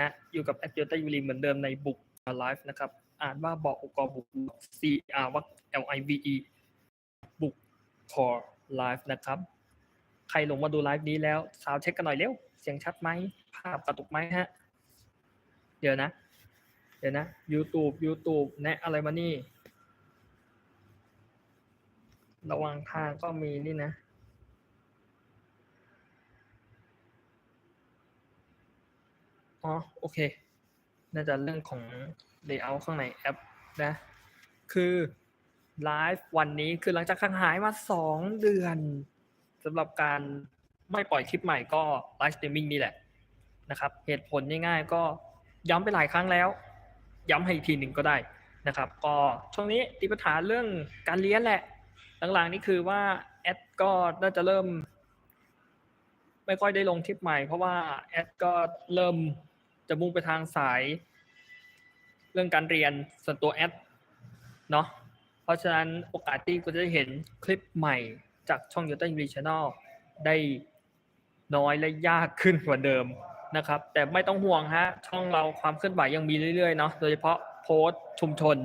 ฮะ อยู่กับแอดเจต้ายูรีเหมือนเดิมในบุกไลฟ์นะครับ อ่านว่าบอกอุกอบุก C R ว่า L I V E บุกคอไลฟ์นะครับ ใครลงมาดูไลฟ์นี้แล้วสาวเช็คกันหน่อยเร็ว เสียงชัดไหม ภาพกระตุกไหมฮะ เดี๋ยวนะ เดี๋ยวนะ YouTube YouTube แนะอะไรมานี่ ระว่างทางก็มีนี่นะ อ๋อ โอเค น่าจะเรื่องของ layout ข้างในแอปนะ คือไลฟ์วันนี้คือหลังจากห่างหายมาสองเดือนสำหรับการไม่ปล่อยคลิปใหม่ก็ไลฟ์สตรีมมิ่งนี่แหละนะครับ เหตุผลง่ายๆก็ย้ำไปหลายครั้งแล้ว ย้ำให้อีกทีหนึ่งก็ได้นะครับ ก็ช่วงนี้ติปัญหาเรื่องการเรียนแหละ หลังๆนี่คือว่าแอดก็น่าจะเริ่ม ไม่ค่อยได้ลงคลิปใหม่เพราะว่าแอดก็เริ่ม จะมุ่งไปทางสาย เรื่องการเรียนส่วนตัวแอดเนาะเพราะฉะนั้นโอกาสที่คุณจะได้เห็นคลิปใหม่จากช่อง y o u t u b e Channel ได้น้อยและยากขึ้นกว่าเดิมนะครับ แต่ไม่ต้องห่วงฮะช่องเราความเคลื่อนไหวยังมีเรื่อยๆเนาะโดยเฉพาะโพสต์ชุมชน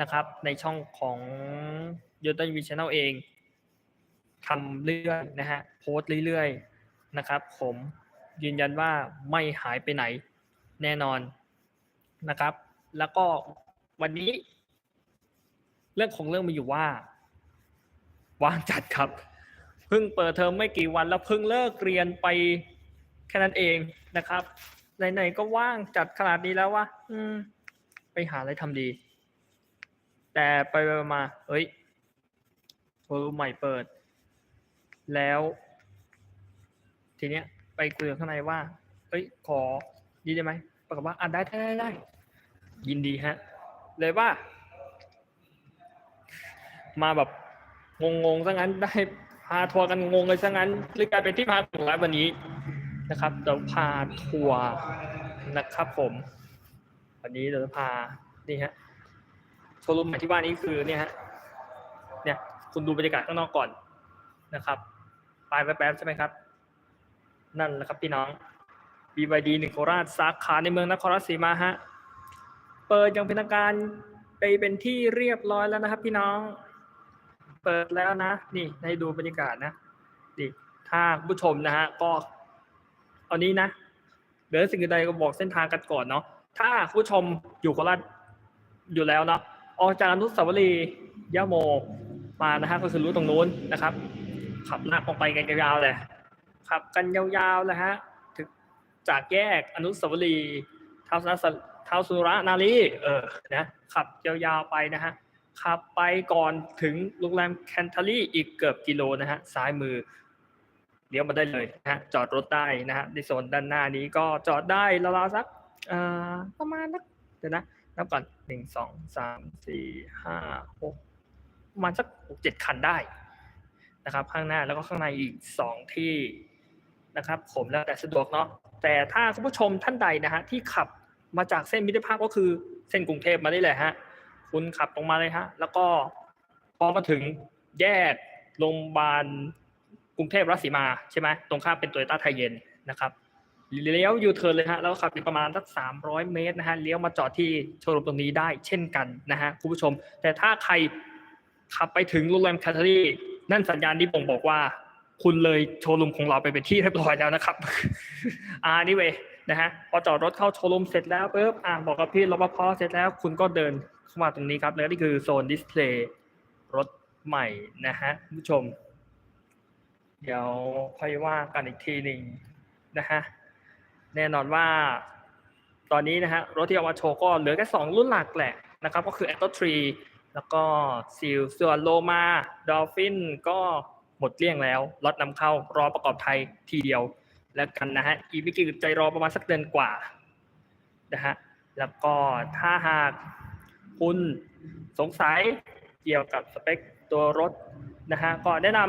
นะครับ ในช่องของ y o u t u b e Channel เองทำเรื่อยๆนะฮะโพสต์เรื่อยๆนะครับ ผมยืนยันว่าไม่หายไปไหน แน่นอนนะครับ แล้วก็วันนี้ เรื่องของเรื่องมีอยู่ว่า ว่างจัดครับ เพิ่งเปิดเทอมไม่กี่วันแล้วเพิ่งเลิกเรียนไปแค่นั้นเองนะครับไหนๆก็ว่างจัดขนาดนี้แล้วว่าอืม ไปหาอะไรทำดี แต่ไปมาเฮ้ยเวอร์ใหม่เปิด แล้ว ทีเนี้ย ไปคุยกับข้างในว่า เอ้ย ขอดีได้ไหม ปรากฏว่าอะได้ได้ได้ได้ ยินดีฮะ เลยว่า มาแบบงงๆซะงั้นได้พาทัวร์กันงงเลยซะงั้นเลยกลายเป็นที่พาของร้านวันนี้นะครับเดี๋ยวพาทัวร์นะครับ ผม วันนี้เดี๋ยวจะพานี่ฮะโชว์รูมใหม่ที่ว่านี้คือเนี่ยฮะเนี่ย คุณดูบรรยากาศข้างนอกก่อนนะครับไปแป๊บๆใช่ไหมครับ นั่นแหละครับพี่น้อง BYD หนึ่งโคราชสาขาในเมืองนครราชสีมาฮะ เปิดอย่างเป็นทางการไปเป็นที่เรียบร้อยแล้วนะครับ พี่น้อง เปิดแล้วนะ นี่ให้ดูบรรยากาศนะนี่ถ้าผู้ชมนะฮะก็ตอนนี้นะเดี๋ยวสิ่งใดก็บอกเส้นทางกันก่อนเนาะถ้าผู้ชมอยู่โคราชอยู่แล้วเนาะออกจากอนุสาวรีย์ย่าโมมานะฮะก็คือรู้ตรงนู้นนะครับ ขับลากออกไปกันยาวๆเลยขับกันยาวๆเลยฮะ จากแยกอนุสาวรีย์ท้าสนเท้าสุรนารีเออนะขับยาวๆไปนะฮะขับไปก่อนถึงโรงแรมแคนทารีอีกเกือบกิโลนะฮะซ้ายมือเลี้ยวมาได้เลยนะฮะจอดรถได้นะฮะในโซนด้านหน้านี้ก็จอดได้ราวๆสักเอ่อประมาณนักเดี๋ยวนะนับก่อนหนึ่งสองสามสี่ห้าหกประมาณสักหกเจ็ดคันได้นะครับ ข้างหน้าแล้วก็ข้างในอีกสองที่ นะครับ ผมแล้วแต่สะดวกเนาะแต่ถ้าคุณผู้ชมท่านใดนะฮะที่ขับมาจากเส้นมิตรภาพก็คือเส้นกรุงเทพมาได้เลยฮะคุณขับตรงมาเลยฮะแล้วก็พอมาถึงแยกโรงพยาบาลกรุงเทพรัศมีมาใช่ไหมตรงข้ามเป็นโตโยต้าไทยเย็นนะครับเลี้ยวยูเทิร์นเลยฮะแล้วขับประมาณสักสามร้อยเมตรนะฮะเลี้ยวมาจอดที่โชว์รูมตรงนี้ได้เช่นกันนะฮะคุณผู้ชม แต่ถ้าใครขับไปถึงโรงแรมแคทเทอรี่นั่นสัญญาณที่ผมบอกว่า คุณเลยโชว์รูมของเราไปเป็นที่เรียบร้อยแล้วนะครับอ่านี่เวยนะฮะพอจอดรถเข้าโชว์รูมเสร็จแล้วปุ๊บอ่าบอกกับพี่รปภเสร็จแล้ว คุณก็เดินเข้ามาตรงนี้ครับแล้วนี่คือโซนดิสเพลย์รถใหม่นะฮะผู้ชม เดี๋ยวค่อยว่ากันอีกทีหนึ่งนะฮะแน่นอนว่าตอนนี้นะฮะรถที่เอามาโชว์ก็เหลือแค่สองรุ่นหลักแหละนะครับ ก็คือ a t o 3แล้วก็ซิลส่วนโลมาดอลฟินก็ หมดเกลี้ยงแล้วรถนำเข้ารอประกอบไทยทีเดียว แล้วกันนะฮะอีกไม่กี่ใจรอประมาณสักเดือนกว่านะฮะแล้วก็ถ้าหากคุณสงสัยเกี่ยวกับสเปคตัวรถนะฮะก็แนะน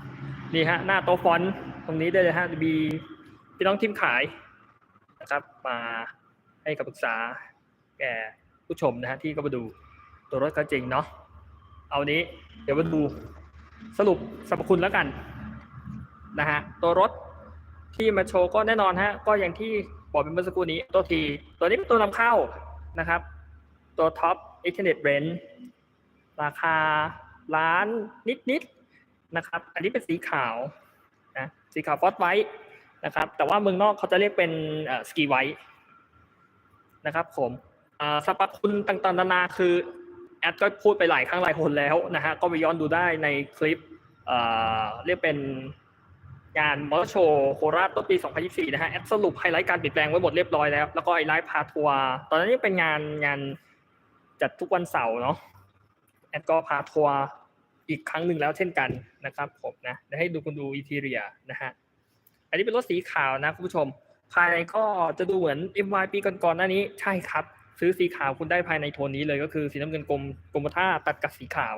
ำนี่ฮะหน้าโต๊ะฟอนต์ตรงนี้ได้เลยฮะมีพี่น้องทีมขายนะครับมาให้คำปรึกษาแก่ผู้ชมนะฮะที่ก็มาดูตัวรถก็จริงเนาะเอานี้เดี๋ยวมาดู สรุปสรรพคุณแล้วกันนะฮะตัวรถที่มาโชว์ก็แน่นอนฮะก็อย่างที่บอกเป็นเมื่อสักครู่นี้ตัวทีตัวนี้เป็นตัวนำเข้านะครับ ตัวท็อป Ethernet Range ราคาล้านนิดๆนะครับ อันนี้เป็นสีขาวนะสีขาวฟอสไวท์นะครับ แต่ว่าเมืองนอกเขาจะเรียกเป็นสกีไวท์นะครับผมสรรพคุณต่างๆนานาคือ แอดก็พูดไปหลายครั้งหลายคนแล้วนะฮะก็ไปย้อนดูได้ในคลิปเรียกเป็นงานมอเตอร์โชว์โคราชต้นปี 2024 นะฮะแอดสรุปไฮไลท์การเปลี่ยนแปลงไว้หมดเรียบร้อยแล้ว แล้วก็ไอไลฟ์พาทัวร์ตอนนั้นยังเป็นงานงานจัดทุกวันเสาร์เนาะแอดก็พาทัวร์อีกครั้งหนึ่งแล้วเช่นกันนะครับผมนะเดี๋ยวให้ดูคุณดูอินทีเรียนะฮะอันนี้เป็นรถสีขาวนะคุณผู้ชม ภายในก็จะดูเหมือน MY ปีก่อนๆหน้านี้ใช่ครับ ซื้อสีขาวคุณได้ภายในโทนนี้เลยก็คือสีน้ำเงินกลมกรมท่าตัดกับสีขาว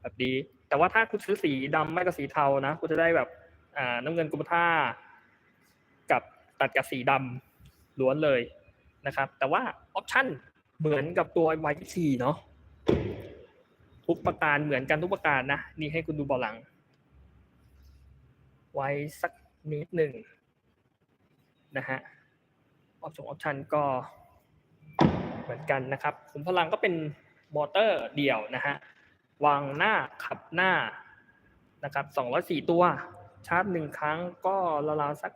แบบนี้ แต่ว่าถ้าคุณซื้อสีดำไม่กับสีเทานะคุณจะได้แบบอ่าน้ำเงินกรมท่ากับตัดกับสีดำล้วนเลยนะครับ แต่ว่าออปชั่นเหมือนกับตัว Y24 เนาะทุกประการเหมือนกันทุกประการนะ นี่ให้คุณดูเบาหลัง ไว้สักนิดหนึ่งนะฮะออปชั่นออปชั่นก็ เหมือนกันนะครับขุมพลังก็เป็นมอเตอร์เดี่ยวนะฮะวางหน้าขับหน้านะครับ204 ตัว ชาร์จหนึ่งครั้งก็ราวๆสัก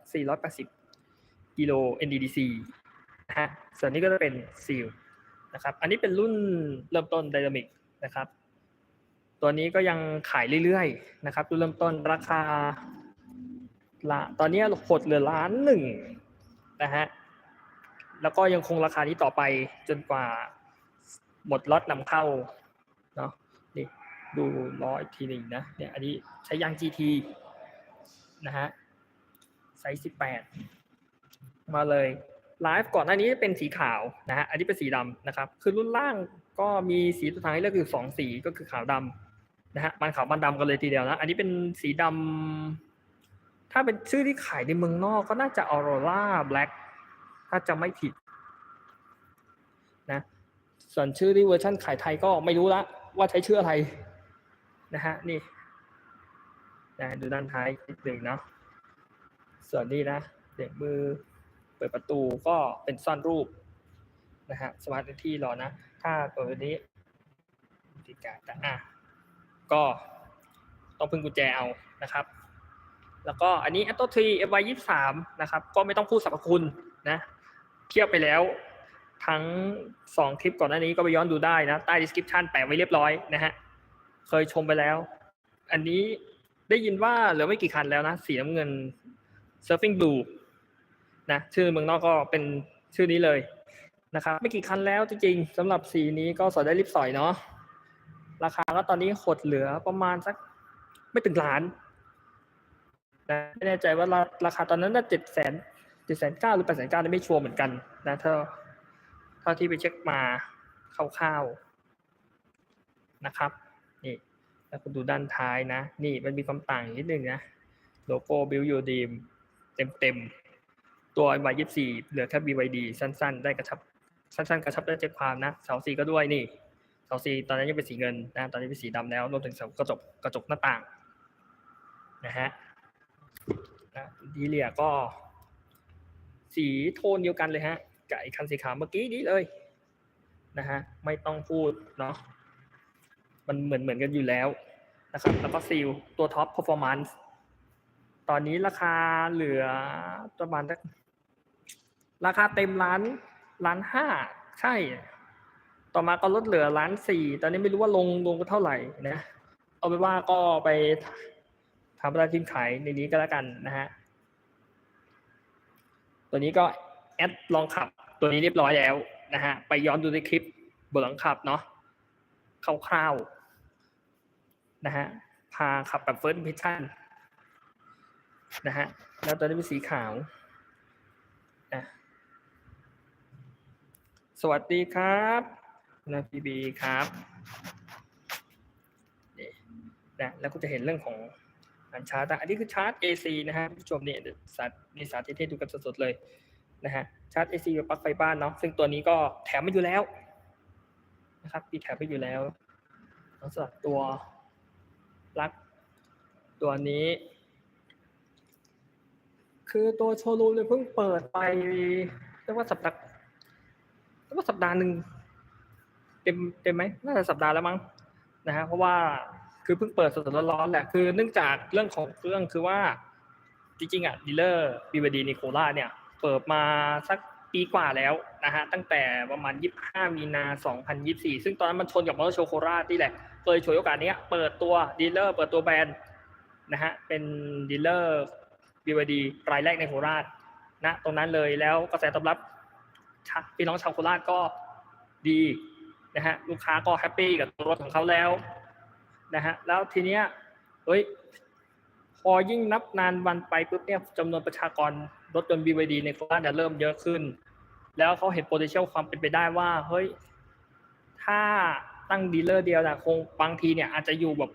480 กิโล NDDC นะฮะส่วนนี้ก็จะเป็นซีลนะครับ อันนี้เป็นรุ่นเริ่มต้นไดนามิกนะครับ ตัวนี้ก็ยังขายเรื่อยๆนะครับรุ่นเริ่มต้นราคาละตอนนี้หดเหลือล้านหนึ่งนะฮะ แล้วก็ยังคงราคานี้ต่อไปจนกว่าหมดล็อตนำเข้าเนาะนี่ดูล้ออีกทีหนึ่งนะเนี่ยอันนี้ใช้ยาง GT นะฮะไซส์18 มาเลยไลฟ์ก่อนหน้านี้เป็นสีขาวนะฮะอันนี้เป็นสีดำนะครับ คือรุ่นล่างก็มีสีสุดท้ายเลือกคือสองสีก็คือขาวดำนะฮะมันขาวมันดำกันเลยทีเดียวนะอันนี้เป็นสีดำถ้าเป็นชื่อที่ขายในเมืองนอกก็น่าจะ Aurora Black ถ้าจะไม่ผิดนะส่วนชื่อที่เวอร์ชันขายไทยก็ไม่รู้ละว่าใช้ชื่ออะไรนะฮะนี่นะดูด้านท้ายนิดหนึ่งเนาะส่วนนี้นะเด็กมือเปิดประตูก็เป็นซ่อนรูปนะฮะสมาร์ทที่รอนะ ถ้าตัวนี้ติดการแต่อะก็ต้องพึ่งกุญแจเอานะครับ แล้วก็อันนี้ a t o 3 FY 23 นะครับ ก็ไม่ต้องพูดสรรพคุณนะ เทียบไปแล้ว ทั้งสองคลิปก่อนหน้านี้ก็ไปย้อนดูได้นะ ใต้ description แปะไว้เรียบร้อยนะฮะ เคยชมไปแล้ว อันนี้ได้ยินว่าเหลือไม่กี่คันแล้วนะ สีน้ำเงิน surfing blue นะชื่อเมืองนอกก็เป็นชื่อนี้เลยนะครับ ไม่กี่คันแล้วจริงๆสำหรับสีนี้ก็สอยได้รีบสอยเนาะราคาก็ตอนนี้หดเหลือประมาณสักไม่ถึงล้านนะไม่แน่ใจว่าราราคาตอนนั้นน่าเจ็ดแสน เจ็ดแสนเก้าหรือแปดแสนเก้าไม่ชัวร์เหมือนกันนะถ้าเท่าที่ไปเช็คมาคร่าวๆนะครับนี่แล้วคุณดูด้านท้ายนะ นี่มันมีความต่างนิดนึงนะโลโก้บิลยูดีมเต็มๆ ตัว y 2 4 เหลือแค่ BYD สั้นๆ ได้กระชับสั้นๆ กระชับได้ใจความนะเสาสีก็ด้วยนี่เสาสีตอนนั้นยังเป็นสีเงินนะตอนนี้เป็นสีดำแล้วรวมถึงเสากระจกกระจกหน้าต่างนะฮะนะดีเลียก็ สีโทนเดียวกันเลยฮะกับไอ้คันสีขาวเมื่อกี้นี้เลยนะฮะไม่ต้องพูดเนาะมันเหมือนเหมือนกันอยู่แล้วนะครับแล้วก็ซีลตัวท็อป performance ตอนนี้ราคาเหลือประมาณสักราคาเต็มล้านล้านห้าใช่ ต่อมาก็ลดเหลือล้านสี่ตอนนี้ไม่รู้ว่าลงลงเท่าไหร่นะเอาไปว่าก็ไปทำรายทีมขายในนี้ก็แล้วกันนะฮะ ตัวนี้ก็แอดลองขับ ตัวนี้เรียบร้อยแล้วนะฮะไปย้อนดูในคลิปเบอร์หลังขับเนาะคร่าวๆนะฮะพาขับแบบ first impression นะฮะแล้วตัวนี้เป็นสีขาวนะสวัสดีครับนะพีบีครับนี่นะแล้วก็จะเห็นเรื่องของารชาร์จนะอันนี้คือชาร์จ AC นะฮะผู้ชมเนี่ยเดี๋ยวสาธิตมีสาธิตให้ดูกันสดๆเลยนะฮะชาร์จ AC แบบปลั๊กไฟบ้านเนาะซึ่งตัวนี้ก็แถมมาอยู่แล้วนะครับมีแถมไปอยู่แล้วสำหรับตัวปลั๊กตัวนี้คือคือตัวโชว์รูมเนี่ยเพิ่งเปิดไปเรียกว่าสัปดาห์เรียกว่าสัปดาห์หนึ่งเต็มเต็มไหมน่าจะสัปดาห์แล้วมั้งนะฮะเพราะว่า คือเพิ่งเปิดสดๆร้อนๆแหละคือเนื่องจากเรื่องของเครื่องคือว่าจริงๆอะดีลเลอร์บีวดีนิโคล่าเนี่ยเปิดมาสักปีกว่าแล้วนะฮะตั้งแต่ประมาณ 25 มีนา 2024 ซึ่งตอนนั้นมันชนกับมอเตอร์โชว์โคราชนี่แหละก็เลยฉวยโอกาสนี้เปิดตัวดีลเลอร์เปิดตัวแบรนด์นะฮะเป็นดีลเลอร์บีวดีรายแรกในโคราชนะตรงนั้นเลยแล้วกระแสตอบรับพี่น้องชาวโคราชก็ดีนะฮะลูกค้าก็แฮปปี้กับตัวรถของเขาแล้ว นะฮะแล้วทีเนี้ยเฮ้ยพอยิ่งนับนานวันไปปุ๊บเนี่ยจำนวนประชากรรถยนต์ BYD ในโคราชเนี่ยเริ่มเยอะขึ้น แล้วเขาเห็น potential ความเป็นไปได้ว่าเฮ้ยถ้าตั้งดีลเลอร์เดียวนะคงบางทีเนี่ยอาจจะอยู่แบบ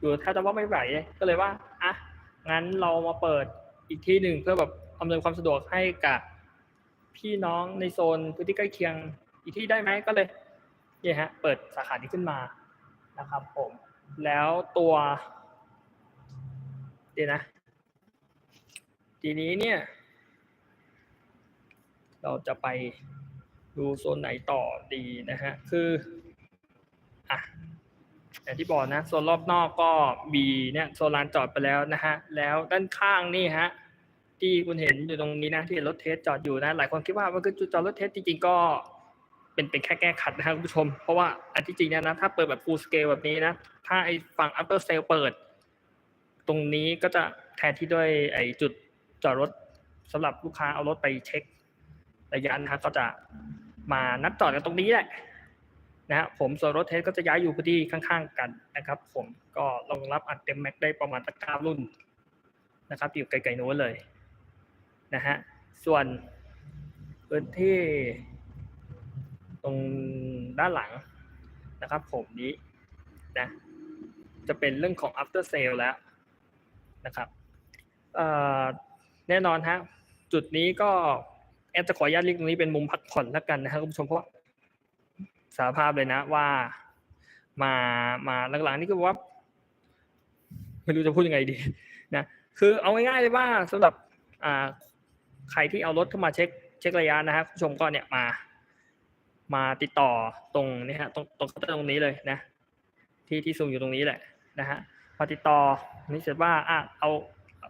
อยู่ถ้าจะว่าไม่ไหวก็เลยว่าอะงั้นเรามาเปิดอีกที่หนึ่งเพื่อแบบอำนวยความสะดวกให้กับพี่น้องในโซนพื้นที่ใกล้เคียงอีกที่ได้ไหมก็เลยเนี่ยฮะ เปิดสาขานี้ขึ้นมานะครับผม แล้วตัว เดี๋ยวนะ ทีนี้เนี่ย เราจะไปดูโซนไหนต่อดีนะฮะ คืออะอย่างที่บอกนะโซนรอบนอกก็มีเนี่ยโซนลานจอดไปแล้วนะฮะ แล้วด้านข้างนี่ฮะที่คุณเห็นอยู่ตรงนี้นะที่รถเทสจอดอยู่นะ หลายคนคิดว่ามันคือจุดจอดรถเทสจริงๆก็ เป็นเป็นแค่แก้ขัดนะครับคุณผู้ชม เพราะว่าอันที่จริงเนี่ยนะถ้าเปิดแบบ full scale แบบนี้นะ ถ้าไอ้ฝั่ง after sale เปิด ตรงนี้ก็จะแทนที่ด้วยไอ้จุดจอดรถสำหรับลูกค้าเอารถไปเช็คระยะนะก็จะมานัดจอดกันตรงนี้แหละนะฮะผมส่วนรถเทสก็จะย้ายอยู่พื้นที่ข้างๆกันนะครับ ผมก็รองรับอัดเต็มแม็กได้ประมาณสักเก้ารุ่นนะครับอยู่ไกลๆโน้นเลยนะฮะส่วนพื้นที่ ตรงด้านหลังนะครับผมนี้นะจะเป็นเรื่องของ after sale แล้วนะครับแน่นอนฮะจุดนี้ก็แอดจะขออนุญาตเรียกตรงนี้เป็นมุมพักผ่อนแล้วกันนะครับคุณผู้ชมเพราะสารภาพเลยนะว่ามามาหลังๆนี่ก็ว่า ไม่รู้จะพูดยังไงดีนะคือเอาง่ายๆเลยว่าสำหรับใครที่เอารถเข้ามาเช็คเช็คระยะนะฮะคุณผู้ชมก็เนี่ยมา มาติดต่อตรงนี้ฮะตรงตรงเคาน์เตรงนี้เลยนะ ที่ที่ซูมอยู่ตรงนี้แหละนะฮะพอติดต่อนี่เสร็จว่าอะเอา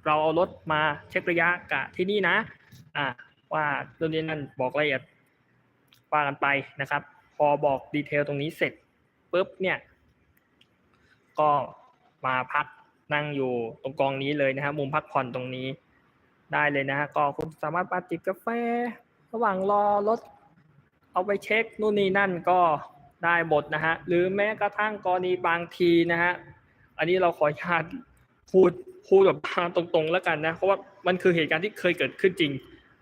เราเอารถมาเช็คระยะกะที่นี่นะ อะว่าเรื่องนี้นั่นบอกรายละเอียดว่ากันไปนะครับ พอบอกดีเทลตรงนี้เสร็จปุ๊บเนี่ย ก็มาพักนั่งอยู่ตรงกองนี้เลยนะฮะมุมพักผ่อนตรงนี้ได้เลยนะฮะก็คุณสามารถมาจิบกาแฟ ระหว่างรอรถ เอาไปเช็คนู่นนี่นั่นก็ได้หมดนะฮะหรือแม้กระทั่งกรณีบางทีนะฮะอันนี้เราขออนุญาตพูดพูดแบบตรงๆแล้วกันนะเพราะว่ามันคือเหตุการณ์ที่เคยเกิดขึ้นจริง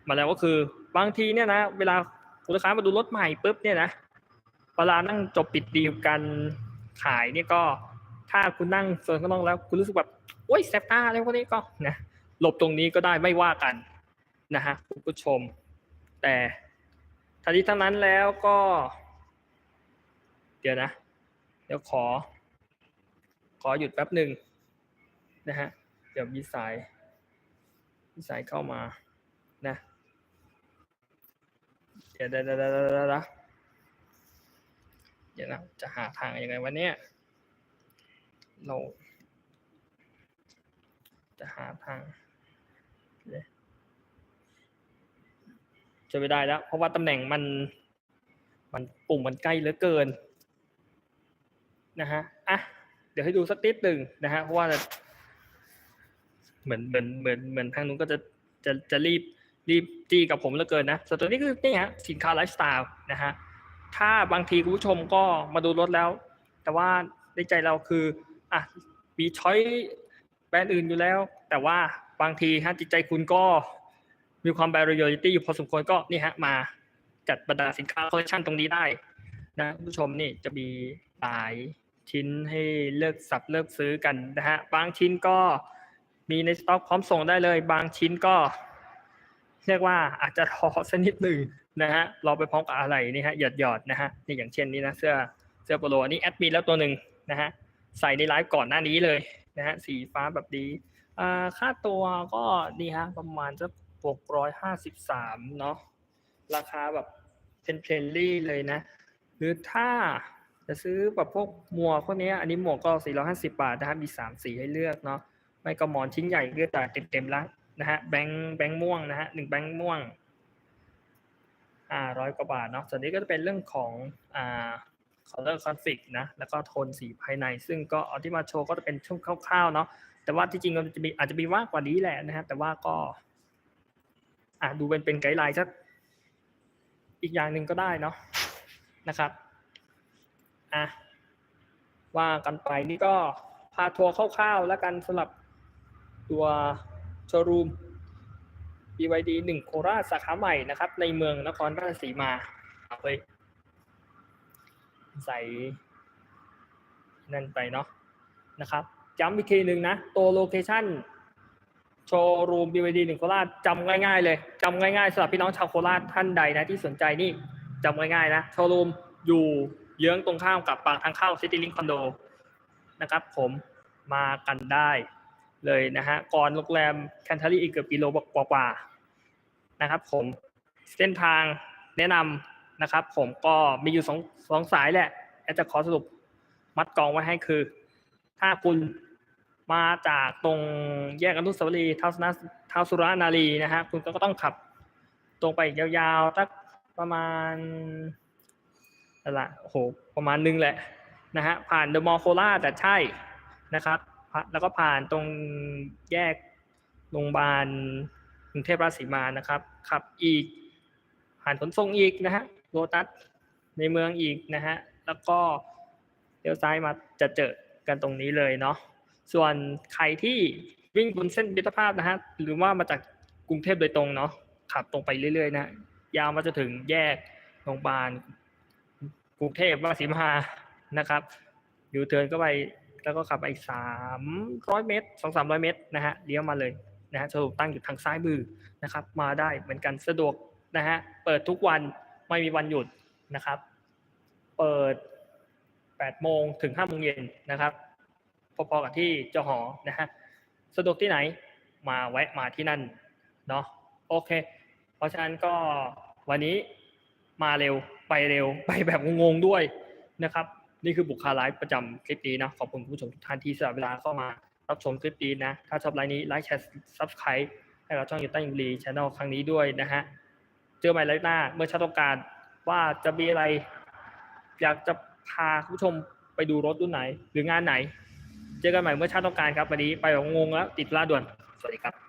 มาแล้วก็คือบางทีเนี่ยนะเวลาลูกค้ามาดูรถใหม่ปุ๊บเนี่ยนะเวลานั่งจบปิดดีลกันขายเนี่ยก็ถ้าคุณนั่งโซนข้างนอกแล้ว คุณรู้สึกแบบโอ้ยแสบตาอะไรพวกนี้ก็นะหลบตรงนี้ก็ได้ไม่ว่ากันนะฮะคุณผู้ชม แต่ ทั้งนี้ทั้งนั้นแล้วก็ เดี๋ยวนะ เดี๋ยวขอ ขอหยุดแป๊บหนึ่งนะฮะ เดี๋ยวมีสายมีสายเข้ามานะ เดี๋ยวเดี๋ยวเดี๋ยวเดี๋ยวเดี๋ยวเดี๋ยวเดี๋ยวนะจะหาทางยังไงวะเนี่ยเราจะหาทางเลย จะไม่ได้แล้ว เพราะว่าตำแหน่งมัน มันปุ่มมันใกล้เหลือเกินนะฮะอะเดี๋ยวให้ดูสักนิดหนึ่งนะฮะเพราะว่าเหมือนเหมือนเหมือนเหมือนทางนู้นก็จะจะจะรีบรีบจี้กับผมเหลือเกินนะส่วนตัวนี้คือนี่ฮะสินค้าไลฟ์สไตล์นะฮะถ้าบางทีคุณผู้ชมก็มาดูรถแล้ว แต่ว่าในใจเราคืออะมีช้อยแบรนด์อื่นอยู่แล้ว แต่ว่าบางทีฮะจิตใจคุณก็ มีความ variability อยู่พอสมควรก็นี่ฮะมาจัดบรรดาสินค้าคอลเลคชันตรงนี้ได้นะคุณผู้ชมนี่จะมีหลายชิ้นให้เลือกสับเลือกซื้อกันนะฮะบางชิ้นก็มีในสต็อกพร้อมส่งได้เลย บางชิ้นก็ เรียกว่าอาจจะรอสักนิดหนึ่งนะฮะรอไปพร้อมกับอะไรนี่ฮะหยอดหยอดนะฮะนี่อย่างเช่นนี้นะเสื้อเสื้อโปโลนนี้แอดมินแล้วตัวหนึ่งนะฮะใส่ในไลฟ์ก่อนหน้านี้เลยนะฮะสีฟ้าแบบนี้อ่าค่าตัวก็นี่ฮะประมาณจะ หกร้อยห้าสิบสามเนาะราคาแบบเป็นเพนลี่เลยนะ หรือถ้าจะซื้อแบบพวกหมวกพวกนี้อันนี้หมวกก็สี่ร้อยห้าสิบาทนะครับ มีสามสีให้เลือกเนาะไม่ก็หมอนชิ้นใหญ่เลือกแต่เต็มๆแล้วนะฮะแบงค์แบงค์ม่วงนะฮะหนึ่งแบงค์ม่วงอ่าร้อยกว่าบาทเนาะส่วนนี้ก็จะเป็นเรื่องของอ่า color config นะ แล้วก็โทนสีภายใน ซึ่งก็เอาที่มาโชว์ก็จะเป็นช่วงคร่าวๆเนาะแต่ว่าที่จริงมันจะมีอาจจะมีมากกว่านี้แหละนะฮะแต่ว่าก็ อะดูเป็นเป็นไกด์ไลน์สักอีกอย่างหนึ่งก็ได้เนาะนะครับอะว่ากันไปนี่ก็พาทัวร์คร่าวๆแล้วกันสำหรับตัวโชว์รูม BYD 1 โคราชสาขาใหม่นะครับ ในเมืองนครราชสีมาเอาไปใส่นั่นไปเนาะนะครับย้ำอีกทีหนึ่งนะ ตัวโลเคชั่น โชว์รูม BYD หนึ่งโคราชจำง่ายๆเลยจำง่ายๆสำหรับพี่น้องชาวโคราชท่านใดนะที่สนใจนี่จำง่ายๆนะโชว์รูมอยู่เยื้องตรงข้ามกับปากทางเข้าซิตี้ลิงคอนโดนะครับ ผมมากันได้เลยนะฮะก่อนโรงแรมแคนทารีอีกเกือบกิโลกว่าๆนะครับ ผมเส้นทางแนะนำนะครับ ผมก็มีอยู่สองสองสายแหละแอดจะขอสรุปมัดกองไว้ให้คือ ถ้าคุณ มาจากตรงแยกอนุสาวรีย์ท้าสนะเท้าสุรานารีนะฮะคุณก็ต้องขับตรงไปยาวๆสักประมาณอะไรโอ้โหประมาณนึงแหละนะฮะผ่านเดอะมอลโคราแต่ใช่นะครับแล้วก็ผ่านตรงแยกโรงพยาบาลกรุงเทพราชสีมานะครับขับอีก ผ่านขนส่งอีกนะฮะโลตัสในเมืองอีกนะฮะแล้วก็เลี้ยวซ้ายมาจะเจอกันตรงนี้เลยเนาะ ส่วนใครที่วิ่งบนเส้นมิตรภาพนะฮะหรือว่ามาจากกรุงเทพโดยตรงเนาะขับตรงไปเรื่อยๆ นะ ยาวมาจะถึงแยกโรงพยาบาลกรุงเทพราสีมหานะครับยูเทิร์นก็ไปแล้วก็ขับไปอีกสามร้อยเมตรสองสามร้อยเมตรนะฮะเลี้ยวมาเลยนะฮะสรุปตั้งอยู่ทางซ้ายมือนะครับ มาได้เหมือนกันสะดวกนะฮะเปิดทุกวันไม่มีวันหยุดนะครับ เปิด8โมงถึง5โมงเย็นนะครับ พอๆกับที่เจ้าหอนะฮะสะดวกที่ไหนมาแวะมาที่นั่นเนาะโอเค เพราะฉะนั้นก็วันนี้มาเร็วไปเร็วไปแบบงงๆด้วยนะครับ นี่คือบุคคาไลฟ์ประจำคลิปนี้นะขอบคุณผู้ชมทุกท่านที่สละเวลาเข้ามารับชมคลิปนี้นะ ถ้าชอบไลฟ์นี้ไลค์แชร์ซับสไครต์ให้กับช่องยูต้าอิงลีช anel ครั้งนี้ด้วยนะฮะ เจอใหม่ไลฟ์หน้า เมื่อชาต้องการว่าจะมีอะไร อยากจะพาผู้ชมไปดูรถรุ่นไหน หรืองานไหน เจอกันใหม่เมื่อชาติต้องการครับวันนี้ไปของงงแล้วติดล่าด่วน สวัสดีครับ